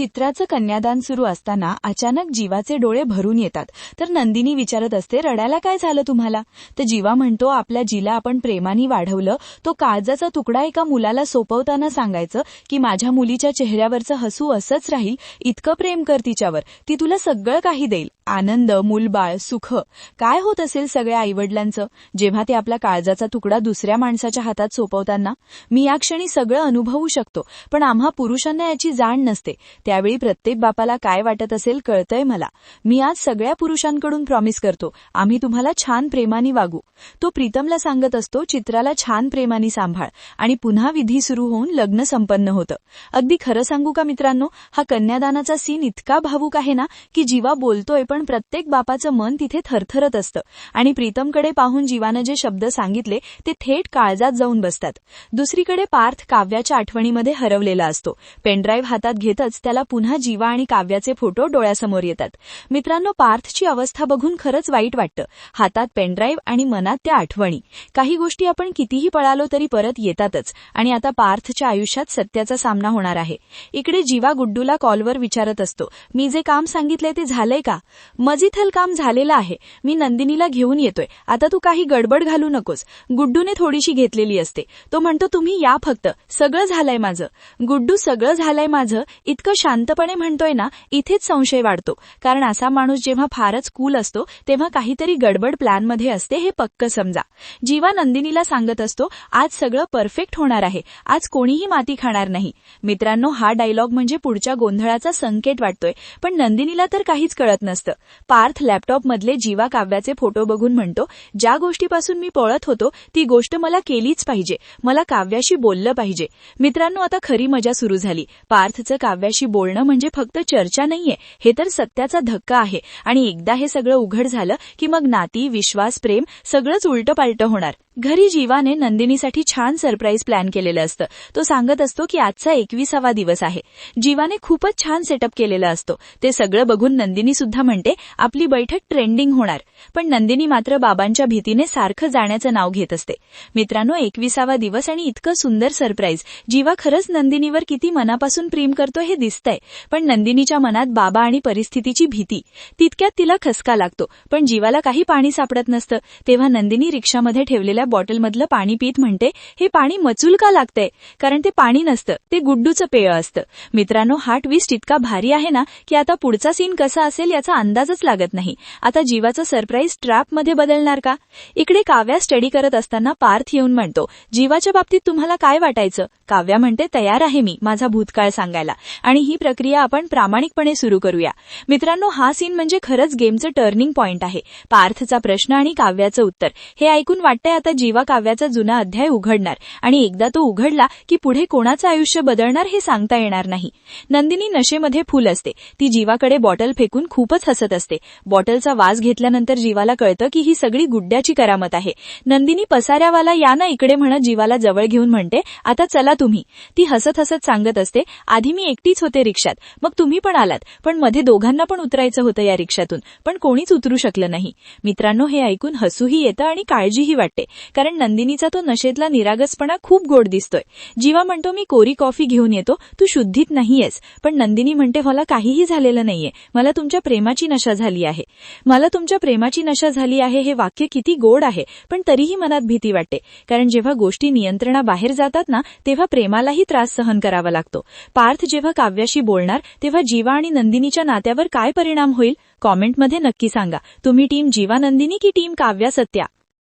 चित्राचं कन्यादान सुरू असताना अचानक जीवाचे डोळे भरून येतात. तर नंदिनी विचारत असते रडायला काय झालं तुम्हाला? तर जीवा म्हणतो आपल्या जिला आपण प्रेमाने वाढवलं. तो काळजाचा तुकडा एका मुलाला सोपवताना सांगायचं की माझ्या मुलीच्या चेहऱ्यावरचं हसू असंच राहील. इतकं प्रेम कर तिच्यावर. ती तुला सगळं काही देईल. आनंद मूलबाळ सुख काय होत असेल सगळ्या आईवडिलांचं? जेव्हा ते आपला काळजाचा तुकडा दुसऱ्या माणसाच्या हातात सोपवताना मी या क्षणी सगळं अनुभवू शकतो पण आम्हा पुरुषांना याची जाण नसते. त्यावेळी प्रत्येक बापाला काय वाटत असेल कळतंय मला. मी आज सगळ्या पुरुषांकडून प्रॉमिस करतो आम्ही तुम्हाला छान प्रेमाने वागू. तो प्रीतमला सांगत असतो चित्राला छान प्रेमाने सांभाळ. आणि पुन्हा विधी सुरू होऊन लग्न संपन्न होतं. अगदी खरं सांगू का मित्रांनो हा कन्यादानाचा सीन इतका भावूक आहे ना की जीवा बोलतोय पण प्रत्येक बापाचं मन तिथे थरथरत असतं. आणि प्रीतमकडे पाहून जीवानं जे शब्द सांगितले ते थेट काळजात जाऊन बसतात. दुसरीकडे पार्थ काव्याच्या आठवणीमध्ये हरवलेला असतो. पेनड्राईव्ह हातात घेतच त्याला पुन्हा जीवा आणि काव्याचे फोटो डोळ्यासमोर येतात. मित्रांनो पार्थची अवस्था बघून खरंच वाईट वाटतं. हातात पेनड्राईव्ह आणि मनात त्या आठवणी. काही गोष्टी आपण कितीही पळालो तरी परत येतातच. आणि आता पार्थच्या आयुष्यात सत्याचा सामना होणार आहे. इकडे जीवा गुड्डूला कॉलवर विचारत असतो. मी जे काम सांगितले ते झालंय का? मजिथल काम झालेलं आहे. मी नंदिनीला घेऊन येतोय. आता तू काही गडबड घालू नकोस. गुड्डूने थोडीशी घेतलेली असते. तो म्हणतो तुम्ही या फक्त. सगळं झालंय माझं. गुड्डू सगळं झालंय माझं? इतकं शांतपणे म्हणतोय ना इथेच संशय वाढतो. कारण असा माणूस जेव्हा फारच कूल असतो तेव्हा काहीतरी गडबड प्लॅनमध्ये असते हे पक्क समजा. जीवा नंदिनीला सांगत असतो आज सगळं परफेक्ट होणार आहे. आज कोणीही माती खाणार नाही. मित्रांनो हा डायलॉग म्हणजे पुढच्या गोंधळाचा संकेत वाटतोय. पण नंदिनीला तर काहीच कळत नसतं. पार्थ लॅपटॉपमधले जीवा काव्याचे फोटो बघून म्हणतो ज्या गोष्टीपासून मी पळत होतो ती गोष्ट मला केलीच पाहिजे. मला काव्याशी बोललं पाहिजे. मित्रांनो आता खरी मजा सुरू झाली. पार्थचं काव्याशी बोलणं म्हणजे फक्त चर्चा नाहीये. हे तर सत्याचा धक्का आहे. आणि एकदा हे सगळं उघड झालं की मग नाती विश्वास प्रेम सगळंच उलटं पालटं होणार. घरी जीवाने नंदिनीसाठी छान सरप्राईज प्लॅन केलेलं असतं. तो सांगत असतो की आजचा एकविसावा दिवस आहे. जीवाने खूपच छान सेटअप केलेलं असतो. ते सगळं बघून नंदिनी सुद्धा म्हणते आपली बैठक ट्रेंडिंग होणार. पण नंदिनी मात्र बाबांच्या भीतीने सारखं जाण्याचं नाव घेत असते. मित्रांनो एकविसावा दिवस आणि इतकं सुंदर सरप्राईज. जीवा खरंच नंदिनीवर किती मनापासून प्रेम करतो हे दिसतंय. पण नंदिनीच्या मनात बाबा आणि परिस्थितीची भीती. तितक्यात तिला खसका लागतो. पण जीवाला काही पाणी सापडत नसतं. तेव्हा नंदिनी रिक्षामध्ये ठेवलेल्या बॉटलमधलं पाणी पीत म्हणते हे पाणी मचूल का लागतंय? कारण ते पाणी नसतं. ते गुड्डूचं पेय असतं. मित्रांनो हा ट्विस्ट इतका भारी आहे ना की आता पुढचा सीन कसा असेल याचा अंदाजच लागत नाही. आता जीवाचं सरप्राईज ट्रॅपमध्ये बदलणार का? इकडे काव्या स्टडी करत असताना पार्थ येऊन म्हणतो जीवाच्या बाबतीत तुम्हाला काय वाटायचं? काव्या म्हणते तयार आहे मी माझा भूतकाळ सांगायला. आणि ही प्रक्रिया आपण प्रामाणिकपणे सुरू करूया. मित्रांनो हा सीन म्हणजे खरंच गेमचं टर्निंग पॉइंट आहे. पार्थचा प्रश्न आणि काव्याचं उत्तर. हे ऐकून वाटतंय आता जीवा काव्याचा जुना अध्याय उघडणार. आणि एकदा तो उघडला की पुढे कोणाचं आयुष्य बदलणार हे सांगता येणार नाही. नंदिनी नशेमध्ये फुल असते. ती जीवाकडे बॉटल फेकून खूपच हसत असते. बॉटलचा वास घेतल्यानंतर जीवाला कळतं की ही सगळी गुड्ड्याची करामत आहे. नंदिनी पसाऱ्यावाला या ना इकडे म्हणत जीवाला जवळ घेऊन म्हणते. आता चला तुम्ही. ती हसत हसत सांगत असते आधी मी एकटीच होते रिक्षात. मग तुम्ही पण आलात. पण मध्ये दोघांना पण उतरायचं होतं या रिक्षातून. पण कोणीच उतरू शकलं नाही. मित्रांनो हे ऐकून हसूही येतं आणि काळजीही वाटते. कारण नंदिनीचा तो नशेतला निरागसपणा खूप गोड दिसतोय. जीवा म्हणतो मी कोरी कॉफी घेऊन येतो. तू शुद्धीत नाहीयेस. पण नंदिनी म्हणते मला काहीही झालेलं नाहीये. मला तुमच्या प्रेमाची नशा झाली आहे. मला तुमच्या प्रेमाची नशा झाली आहे हे वाक्य किती गोड आहे पण तरीही मनात भीती वाटते. कारण जेव्हा गोष्टी नियंत्रणाबाहेर जातात ना तेव्हा प्रेमालाही त्रास सहन करावा लागतो. पार्थ जेव्हा काव्याशी बोलणार तेव्हा जीवा आणि नंदिनीच्या नात्यावर काय परिणाम होईल? कॉमेंटमध्ये नक्की सांगा. तुम्ही टीम जीवा नंदिनी की टीम काव्या सत्या?